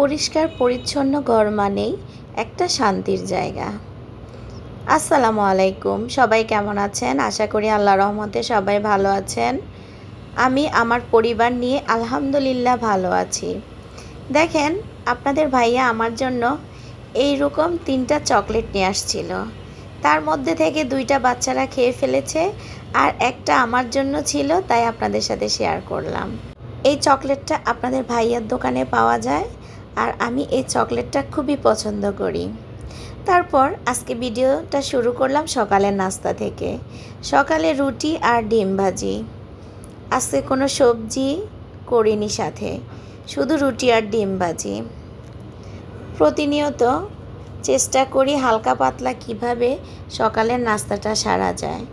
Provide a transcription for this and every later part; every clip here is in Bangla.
পরিষ্কার, পরিচ্ছন্ন ঘর মানেই একটা শান্তির জায়গা। আসসালামু আলাইকুম। সবাই কেমন আছেন? আশা করি আল্লাহ রহমতে সবাই ভালো আছেন। আমি, আমার পরিবার নিয়ে আলহামদুলিল্লাহ ভালো আছি। দেখেন, আপনাদের ভাইয়া আমার জন্য এই রকম তিনটা চকলেট নিয়ে আসছিল। তার মধ্যে থেকে দুইটা বাচ্চারা খেয়ে ফেলেছে আর একটা আমার জন্য ছিল, তাই আপনাদের সাথে শেয়ার করলাম। এই চকলেটটা আপনাদের ভাইয়ার দোকানে পাওয়া যায়। আর আমি এই চকলেটটা খুবই পছন্দ করি। তারপর আজকে ভিডিওটা শুরু করলাম সকালের নাস্তা থেকে। সকালে রুটি আর ডিম ভাজি। আজকে কোনো সবজি করিনি সাথে, শুধু রুটি আর ডিম ভাজি। প্রতিনিয়ত চেষ্টা করি হালকা পাতলা কীভাবে সকালের নাস্তাটা সারা যায়।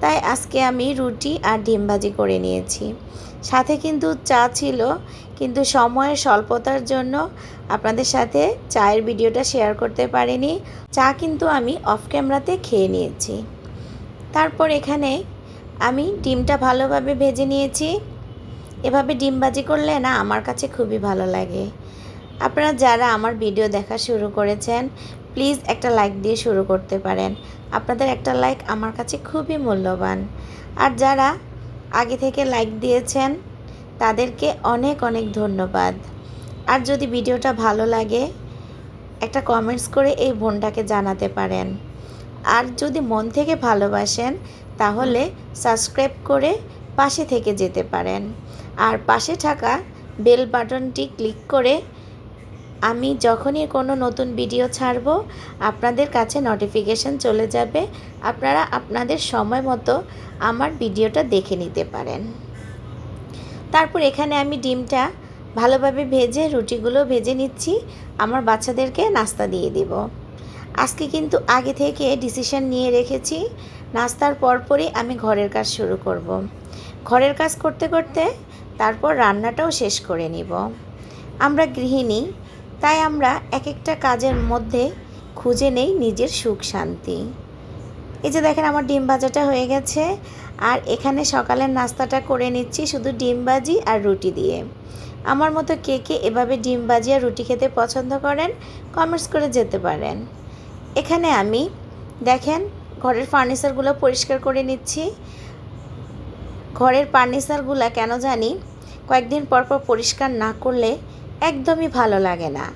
তাই আজকে আমি রুটি আর ডিম ভাজি করে নিয়েছি। সাথে কিন্তু চা ছিল কিন্তু সময়ের স্বল্পতার জন্য আপনাদের সাথে চায়ের ভিডিওটা শেয়ার করতে পারিনি। চা কিন্তু আমি অফ ক্যামেরাতে খেয়ে নিয়েছি। তারপর এখানে আমি ডিমটা ভালোভাবে ভেজে নিয়েছি। এভাবে ডিম ভাজি করলে না আমার কাছে খুবই ভালো লাগে। আপনারা যারা আমার ভিডিও দেখা শুরু করেছেন, প্লিজ একটা লাইক দিয়ে শুরু করতে পারেন। আপনাদের একটা লাইক আমার কাছে খুবই মূল্যবান। আর যারা আগে থেকে লাইক দিয়েছেন তাদেরকে অনেক অনেক ধন্যবাদ। আর যদি ভিডিওটা ভালো লাগে, একটা কমেন্টস করে এই বোনটাকে জানাতে পারেন। আর যদি মন থেকে ভালোবাসেন, তাহলে সাবস্ক্রাইব করে পাশে থেকে যেতে পারেন। আর পাশে থাকা বেল বাটনটি ক্লিক করে আমি যখনই কোনো নতুন ভিডিও ছাড়ব, আপনাদের কাছে নোটিফিকেশান চলে যাবে। আপনারা আপনাদের সময় মতো আমার ভিডিওটা দেখে নিতে পারেন। তারপর এখানে আমি ডিমটা ভালোভাবে ভেজে, রুটিগুলো ভেজে নিচ্ছি। আমার বাচ্চাদেরকে নাস্তা দিয়ে দিব। আজকে কিন্তু আগে থেকে ডিসিশন নিয়ে রেখেছি। নাস্তার পরপরই আমি ঘরের কাজ শুরু করব। ঘরের কাজ করতে করতে তারপর রান্নাটাও শেষ করে নিব। আমরা গৃহিণী, তাই আমরা এক একটা কাজের মধ্যে খুঁজে নেই নিজের সুখ শান্তি। এই যে দেখেন আমার ডিম ভাজাটা হয়ে গেছে। আর এখানে সকালের নাস্তাটা করে নিচ্ছি শুধু ডিম ভাজি আর রুটি দিয়ে। আমার মতো কে কে এভাবে ডিম ভাজি আর রুটি খেতে পছন্দ করেন কমেন্টস করে যেতে পারেন। এখানে আমি, দেখেন, ঘরের ফার্নিচারগুলো পরিষ্কার করে নিচ্ছি। ঘরের ফার্নিচারগুলো কেন জানি কয়েকদিন পর পর পরিষ্কার না করলে একদমই ভালো লাগে না।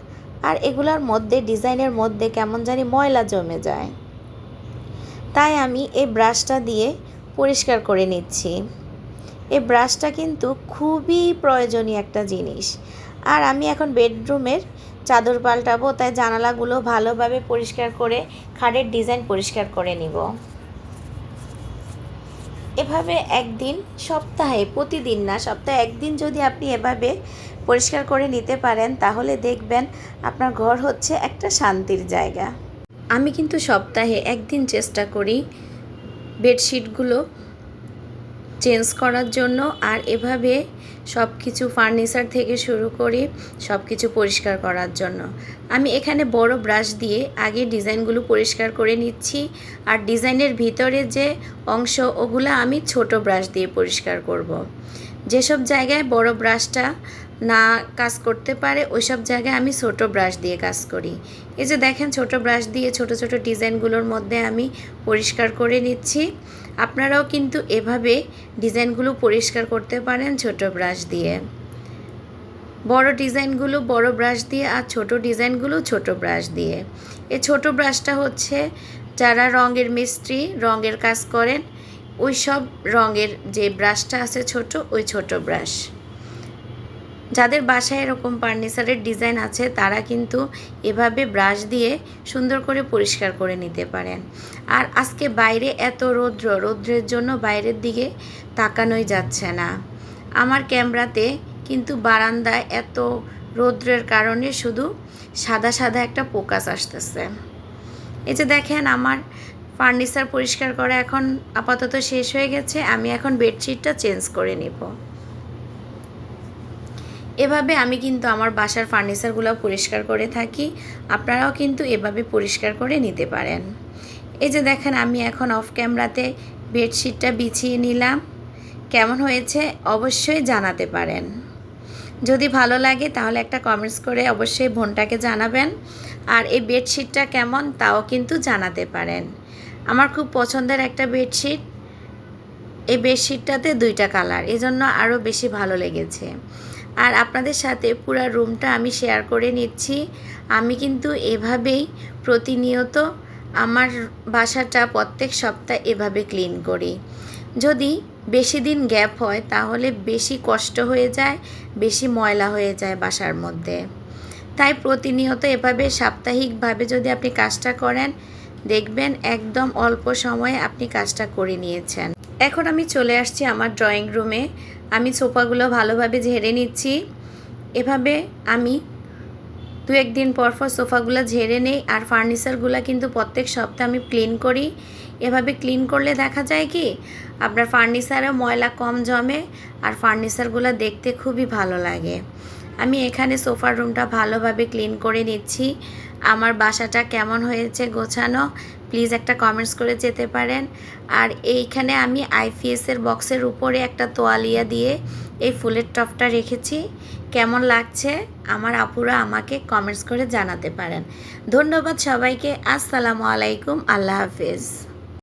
আর এগুলোর মধ্যে, ডিজাইনের মধ্যে কেমন জানি ময়লা জমে যায়। তাই আমি এই ব্রাশটা দিয়ে পরিষ্কার করে নিচ্ছি। এই ব্রাশটা কিন্তু খুবই প্রয়োজনীয় একটা জিনিস। আর আমি এখন বেডরুমের চাদর পাল্টাবো, তাই জানালাগুলো ভালোভাবে পরিষ্কার করে, খাটের ডিজাইন পরিষ্কার করে নিব। এভাবে একদিন, সপ্তাহে, প্রতিদিন না, সপ্তাহে একদিন যদি আপনি এভাবে পরিষ্কার করে নিতে পারেন, তাহলে দেখবেন আপনার ঘর হচ্ছে একটা শান্তির জায়গা। আমি কিন্তু সপ্তাহে একদিন চেষ্টা করি বেডশিটগুলো চেঞ্জ করার জন্য আর এভাবে সব কিছু ফার্নিচার থেকে শুরু করে সব কিছু পরিষ্কার করার জন্য আমি এখানে বড় ব্রাশ দিয়ে আগে ডিজাইনগুলো পরিষ্কার করে নিচ্ছি আর ডিজাইনের ভিতরে যে অংশ, ওগুলো আমি ছোট ব্রাশ দিয়ে পরিষ্কার করব। যেসব জায়গায় বড় ব্রাশটা না কাজ করতে পারে, ওইসব জায়গায় আমি ছোট ব্রাশ দিয়ে কাজ করি। এই যে দেখেন ছোট ব্রাশ দিয়ে ছোট ছোট ডিজাইনগুলোর মধ্যে আমি পরিষ্কার করে নিচ্ছি। আপনারাও কিন্তু এভাবে ডিজাইনগুলো পরিষ্কার করতে পারেন ছোট ব্রাশ দিয়ে। বড় ডিজাইনগুলো বড় ব্রাশ দিয়ে আর ছোট ডিজাইনগুলো ছোট ব্রাশ দিয়ে। এই ছোট ব্রাশটা হচ্ছে যারা রঙের মিস্ত্রি, রঙের কাজ করেন ওই সব রঙের যে ব্রাশটা আছে ছোট, ওই ছোট ব্রাশ যাদের বাসায় এরকম ফার্নিচারের ডিজাইন আছে, তারা কিন্তু এভাবে ব্রাশ দিয়ে সুন্দর করে পরিষ্কার করে নিতে পারেন। আর আজকে বাইরে এত রৌদ্র, রৌদ্রের জন্য বাইরের দিকে তাকানোই যাচ্ছে না। আমার ক্যামেরাতে কিন্তু বারান্দায় এত রৌদ্রের কারণে শুধু সাদা সাদা একটা পোকাস আসতেছে। এই যে দেখেন, আমার ফার্নিচার পরিষ্কার করা এখন আপাতত শেষ হয়ে গেছে, আমি এখন বেডশিটটা চেঞ্জ করে নিব। এভাবে আমি কিন্তু আমার বাসার ফার্নিচারগুলো পরিষ্কার করে থাকি। আপনারাও কিন্তু এভাবে পরিষ্কার করে নিতে পারেন। এই যে দেখেন, আমি এখন অফ ক্যামেরাতে বেডশিটটা বিছিয়ে নিলাম। কেমন হয়েছে অবশ্যই জানাতে পারেন। যদি ভালো লাগে তাহলে একটা কমেন্টস করে অবশ্যই বোনটাকে জানাবেন। আর এই বেডশিটটা কেমন তাও কিন্তু জানাতে পারেন। আমার খুব পছন্দের একটা বেডশিট এই বেডশিটটাতে দুইটা কালার এজন্য আরও বেশি ভালো লেগেছে। আর আপনাদের সাথে পুরো রুমটা আমি শেয়ার করে নিচ্ছি। আমি কিন্তু এভাবেই প্রতিনিয়ত আমার বাসাটা প্রত্যেক সপ্তাহে এভাবে ক্লিন করি। যদি বেশি দিন গ্যাপ হয়, তাহলে বেশি কষ্ট হয়ে যায়, বেশি ময়লা হয়ে যায় বাসার মধ্যে। তাই প্রতিনিয়ত এভাবে সাপ্তাহিকভাবে যদি আপনি কাজটা করেন, দেখবেন একদম অল্প সময়ে আপনি কাজটা করে নিয়েছেন। এখন আমি চলে আসছি আমার ড্রয়িং রুমে আমি সোফাগুলো ভালোভাবে ঝেড়ে নিচ্ছি। এভাবে আমি দু একদিন পর পর সোফাগুলো ঝেড়ে নেই আর ফার্নিচারগুলো কিন্তু প্রত্যেক সপ্তাহে আমি ক্লিন করি। এভাবে ক্লিন করলে দেখা যায় কি, আপনার ফার্নিচারে ময়লা কম জমে আর ফার্নিচারগুলো দেখতে খুবই ভালো লাগে। আমি এখানে সোফার রুমটা ভালোভাবে ক্লিন করে নিচ্ছি। আমার বাসাটা কেমন হয়েছে গোছানো প্লিজ একটা কমেন্টস করে যেতে পারেন। আর এইখানে আমি আইপিএসের বক্সের উপরে একটা তোয়ালিয়া দিয়ে এই ফুলের টপটা রেখেছি। কেমন লাগছে? আমার আপুরা আমাকে কমেন্টস করে জানাতে পারেন। ধন্যবাদ সবাইকে। আসসালামু আলাইকুম। আল্লাহ হাফিজ।